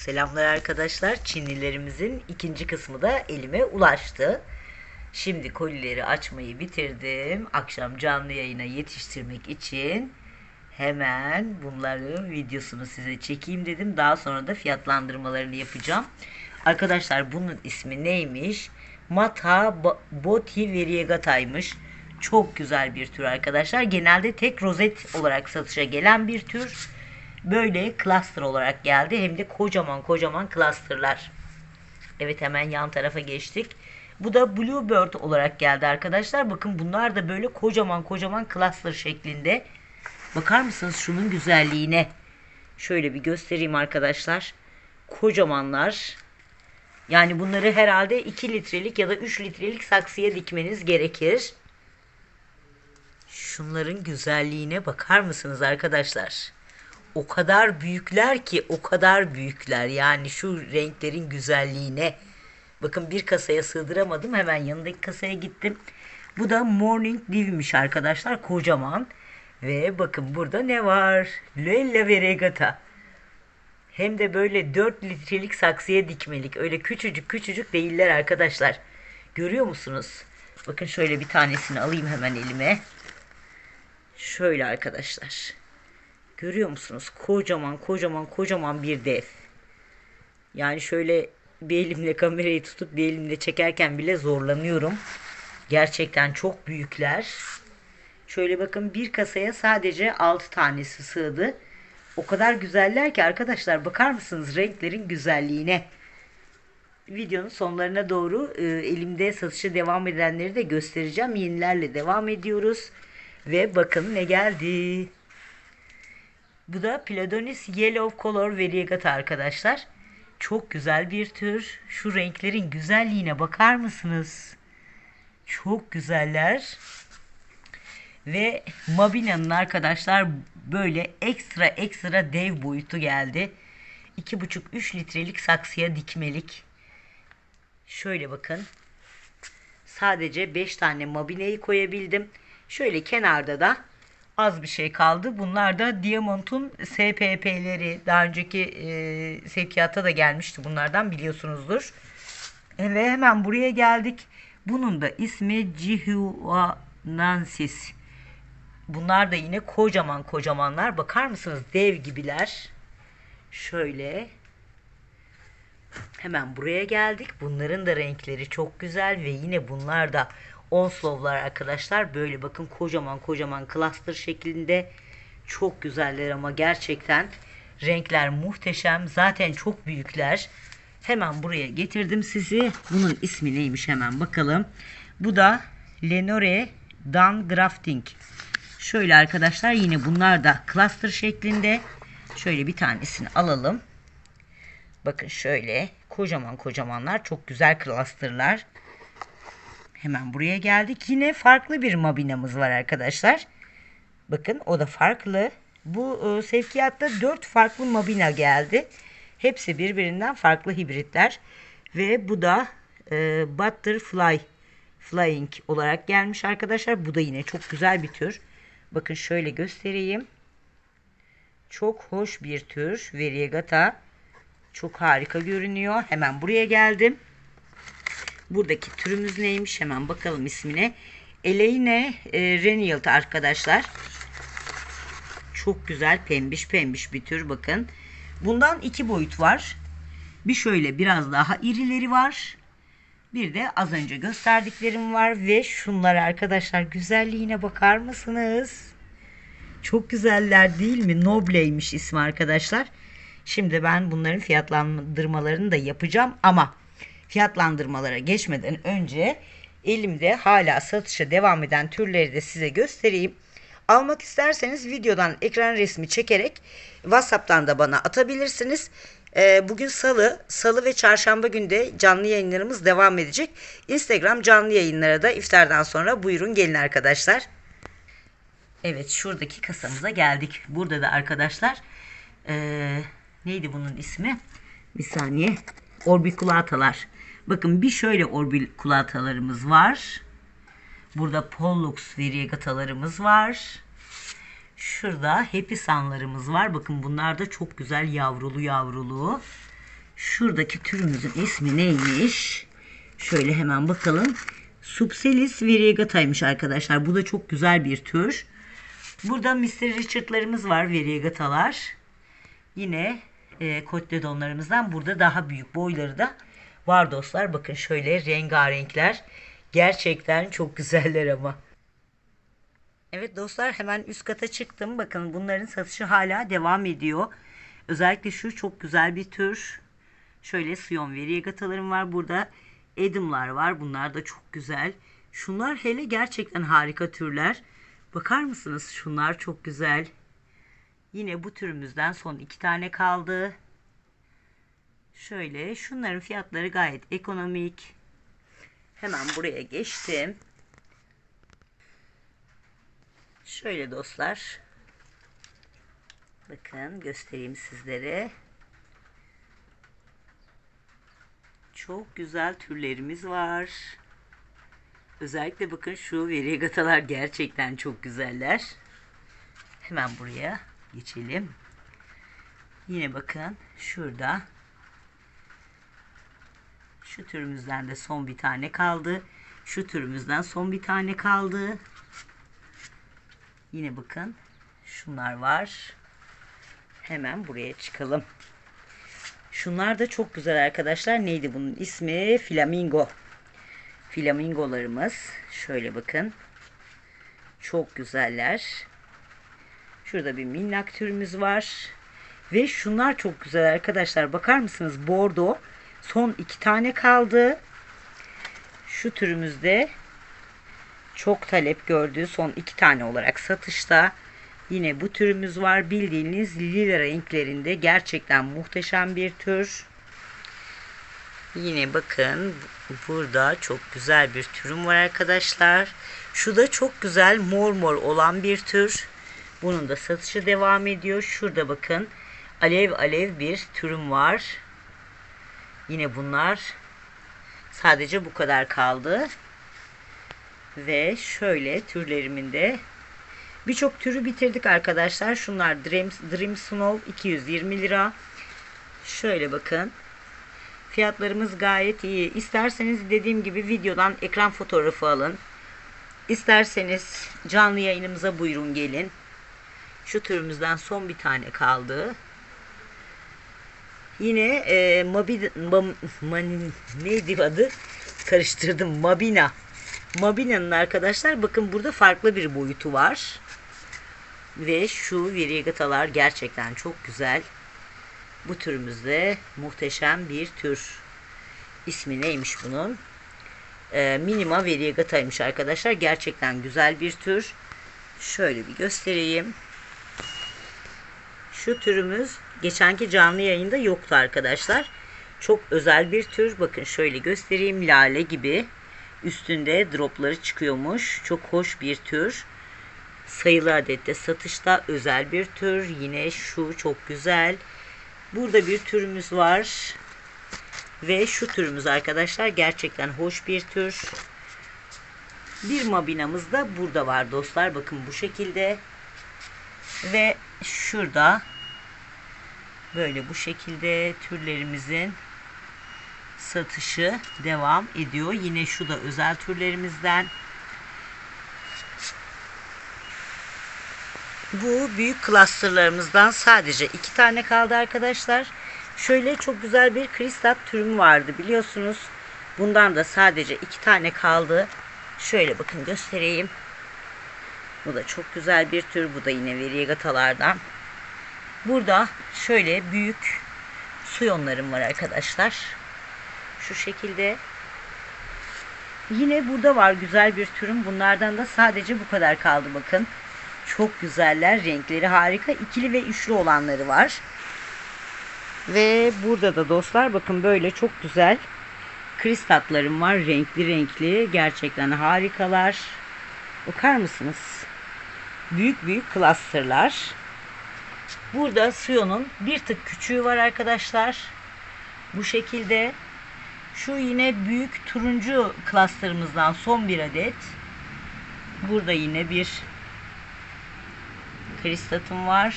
Selamlar arkadaşlar. Çinlilerimizin ikinci kısmı da elime ulaştı. Şimdi kolileri açmayı bitirdim. Akşam canlı yayına yetiştirmek için hemen bunların videosunu size çekeyim dedim. Daha sonra da fiyatlandırmalarını yapacağım. Arkadaşlar bunun ismi neymiş? Mata Bo- Boti Variegata'ymış. Çok güzel bir tür arkadaşlar. Genelde tek rozet olarak satışa gelen bir tür. Böyle cluster olarak geldi. Hem de kocaman kocaman clusterlar. Evet hemen yan tarafa geçtik. Bu da Bluebird olarak geldi arkadaşlar. Bakın bunlar da böyle kocaman kocaman cluster şeklinde. Bakar mısınız şunun güzelliğine? Şöyle bir göstereyim arkadaşlar. Kocamanlar. Yani bunları herhalde 2 litrelik ya da 3 litrelik saksıya dikmeniz gerekir. Şunların güzelliğine bakar mısınız arkadaşlar? O kadar büyükler ki o kadar büyükler. Yani şu renklerin güzelliğine. Bakın bir kasaya sığdıramadım. Hemen yanındaki kasaya gittim. Bu da Morning Dew'miş arkadaşlar. Kocaman. Ve bakın burada ne var? Lella Veregata. Hem de böyle 4 litrelik saksıya dikmelik. Öyle küçücük küçücük değiller arkadaşlar. Görüyor musunuz? Bakın şöyle bir tanesini alayım hemen elime. Şöyle arkadaşlar. Görüyor musunuz? Kocaman kocaman kocaman bir dev. Yani şöyle bir elimle kamerayı tutup bir elimle çekerken bile zorlanıyorum. Gerçekten çok büyükler. Şöyle bakın bir kasaya sadece 6 tanesi sığdı. O kadar güzeller ki arkadaşlar bakar mısınız renklerin güzelliğine. Videonun sonlarına doğru e, elimde satışa devam edenleri de göstereceğim. Yenilerle devam ediyoruz. Ve bakın ne geldi. Bu da Pladonis Yellow Color Variegata arkadaşlar. Çok güzel bir tür. Şu renklerin güzelliğine bakar mısınız? Çok güzeller. Ve Mabina'nın arkadaşlar böyle ekstra ekstra dev boyutu geldi. 2,5-3 litrelik saksıya dikmelik. Şöyle bakın. Sadece 5 tane mabineyi koyabildim. Şöyle kenarda da az bir şey kaldı. Bunlar da Diamond'un SPP'leri. Daha önceki e, sevkiyata da gelmişti bunlardan biliyorsunuzdur. Ve hemen buraya geldik. Bunun da ismi Jihuanansis. Bunlar da yine kocaman kocamanlar. Bakar mısınız? Dev gibiler. Şöyle. Hemen buraya geldik. Bunların da renkleri çok güzel ve yine bunlar da Onslow'lar arkadaşlar. Böyle bakın kocaman kocaman cluster şeklinde. Çok güzeller ama gerçekten renkler muhteşem. Zaten çok büyükler. Hemen buraya getirdim sizi. Bunun ismi neymiş hemen bakalım. Bu da Lenore Dan Grafting. Şöyle arkadaşlar yine bunlar da cluster şeklinde. Şöyle bir tanesini alalım. Bakın şöyle kocaman kocamanlar çok güzel clusterlar. Hemen buraya geldik. Yine farklı bir mabinamız var arkadaşlar. Bakın o da farklı. Bu e, sevkiyatta 4 farklı mabina geldi. Hepsi birbirinden farklı hibritler. Ve bu da e, Butterfly Flying olarak gelmiş arkadaşlar. Bu da yine çok güzel bir tür. Bakın şöyle göstereyim. Çok hoş bir tür. Variegata. Çok harika görünüyor. Hemen buraya geldim. Buradaki türümüz neymiş hemen bakalım ismine. Elaine e, Reniald arkadaşlar. Çok güzel pembiş pembiş bir tür bakın. Bundan iki boyut var. Bir şöyle biraz daha irileri var. Bir de az önce gösterdiklerim var ve şunlar arkadaşlar güzelliğine bakar mısınız? Çok güzeller değil mi? Noble'ymiş ismi arkadaşlar. Şimdi ben bunların fiyatlandırmalarını da yapacağım ama fiyatlandırmalara geçmeden önce elimde hala satışa devam eden türleri de size göstereyim. Almak isterseniz videodan ekran resmi çekerek WhatsApp'tan da bana atabilirsiniz. Ee, bugün salı, salı ve çarşamba günde canlı yayınlarımız devam edecek. Instagram canlı yayınlara da iftardan sonra buyurun gelin arkadaşlar. Evet şuradaki kasamıza geldik. Burada da arkadaşlar ee, neydi bunun ismi? Bir saniye. Orbiculatalar. Bakın bir şöyle orbiculatalarımız var. Burada Pollux variegatalarımız var. Şurada Happy Sun'larımız var. Bakın bunlar da çok güzel yavrulu yavrulu. Şuradaki türümüzün ismi neymiş? Şöyle hemen bakalım. Subselis variegata'ymış arkadaşlar. Bu da çok güzel bir tür. Burada Mr. Richard'larımız var. Variegatalar. Yine e, kotledonlarımızdan burada daha büyük boyları da var dostlar. Bakın şöyle rengarenkler. Gerçekten çok güzeller ama. Evet dostlar hemen üst kata çıktım. Bakın bunların satışı hala devam ediyor. Özellikle şu çok güzel bir tür. Şöyle Sion variegatalarım var. Burada Edim'lar var. Bunlar da çok güzel. Şunlar hele gerçekten harika türler. Bakar mısınız? Şunlar çok güzel. Yine bu türümüzden son iki tane kaldı. Şöyle şunların fiyatları gayet ekonomik. Hemen buraya geçtim. Şöyle dostlar. Bakın göstereyim sizlere. Çok güzel türlerimiz var. Özellikle bakın şu verigatalar gerçekten çok güzeller. Hemen buraya geçelim. Yine bakın şurada. Şu türümüzden de son bir tane kaldı. Şu türümüzden son bir tane kaldı. Yine bakın şunlar var. Hemen buraya çıkalım. Şunlar da çok güzel arkadaşlar. Neydi bunun ismi? Flamingo. Flamingolarımız. Şöyle bakın. Çok güzeller. Şurada bir minnak türümüz var. Ve şunlar çok güzel arkadaşlar. Bakar mısınız? Bordo. Son iki tane kaldı. Şu türümüzde çok talep gördüğü son iki tane olarak satışta. Yine bu türümüz var. Bildiğiniz lila renklerinde gerçekten muhteşem bir tür. Yine bakın burada çok güzel bir türüm var arkadaşlar. Şu da çok güzel mor mor olan bir tür. Bunun da satışı devam ediyor. Şurada bakın alev alev bir türüm var. Yine bunlar sadece bu kadar kaldı. Ve şöyle türlerimin de birçok türü bitirdik arkadaşlar. Şunlar Dream, Dream Snow 220 lira. Şöyle bakın. Fiyatlarımız gayet iyi. İsterseniz dediğim gibi videodan ekran fotoğrafı alın. İsterseniz canlı yayınımıza buyurun gelin. Şu türümüzden son bir tane kaldı. Yine e, Mabi, Mam, Man, neydi adı? Karıştırdım. Mabina. Mabina'nın arkadaşlar bakın burada farklı bir boyutu var. Ve şu variegatalar gerçekten çok güzel. Bu türümüzde muhteşem bir tür. İsmi neymiş bunun? Ee, Minima variegataymış arkadaşlar. Gerçekten güzel bir tür. Şöyle bir göstereyim. Şu türümüz geçenki canlı yayında yoktu arkadaşlar. Çok özel bir tür. Bakın şöyle göstereyim. Lale gibi. Üstünde dropları çıkıyormuş. Çok hoş bir tür. Sayılı adette satışta özel bir tür. Yine şu çok güzel. Burada bir türümüz var. Ve şu türümüz arkadaşlar gerçekten hoş bir tür. Bir mabinamız da burada var dostlar. Bakın bu şekilde. Ve şurada böyle bu şekilde türlerimizin satışı devam ediyor. Yine şu da özel türlerimizden. Bu büyük clusterlarımızdan sadece iki tane kaldı arkadaşlar. Şöyle çok güzel bir kristal türüm vardı biliyorsunuz. Bundan da sadece iki tane kaldı. Şöyle bakın göstereyim. Bu da çok güzel bir tür. Bu da yine variegatalardan. Burada şöyle büyük suyonlarım var arkadaşlar. Şu şekilde. Yine burada var güzel bir türüm. Bunlardan da sadece bu kadar kaldı bakın. Çok güzeller. Renkleri harika. İkili ve üçlü olanları var. Ve burada da dostlar bakın böyle çok güzel kristatlarım var. Renkli renkli. Gerçekten harikalar. Bakar mısınız? Büyük büyük clusterlar. Burada Sion'un bir tık küçüğü var arkadaşlar. Bu şekilde. Şu yine büyük turuncu clusterımızdan son bir adet. Burada yine bir kristatım var.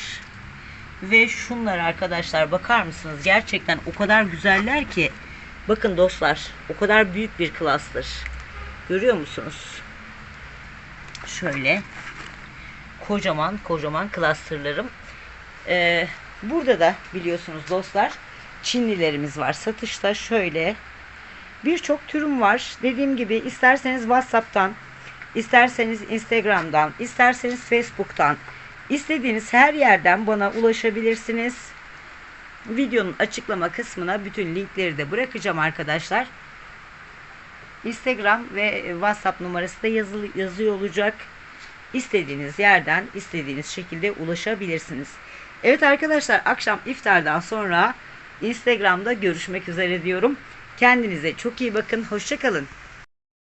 Ve şunlar arkadaşlar bakar mısınız? Gerçekten o kadar güzeller ki. Bakın dostlar o kadar büyük bir klastır. Görüyor musunuz? Şöyle kocaman kocaman clusterlarım. Ee, burada da biliyorsunuz dostlar Çinlilerimiz var satışta şöyle birçok türüm var. Dediğim gibi isterseniz WhatsApp'tan, isterseniz Instagram'dan, isterseniz Facebook'tan, istediğiniz her yerden bana ulaşabilirsiniz. Videonun açıklama kısmına bütün linkleri de bırakacağım arkadaşlar. Instagram ve WhatsApp numarası da yazılı, yazıyor olacak. İstediğiniz yerden istediğiniz şekilde ulaşabilirsiniz. Evet arkadaşlar akşam iftardan sonra Instagram'da görüşmek üzere diyorum. Kendinize çok iyi bakın. Hoşçakalın.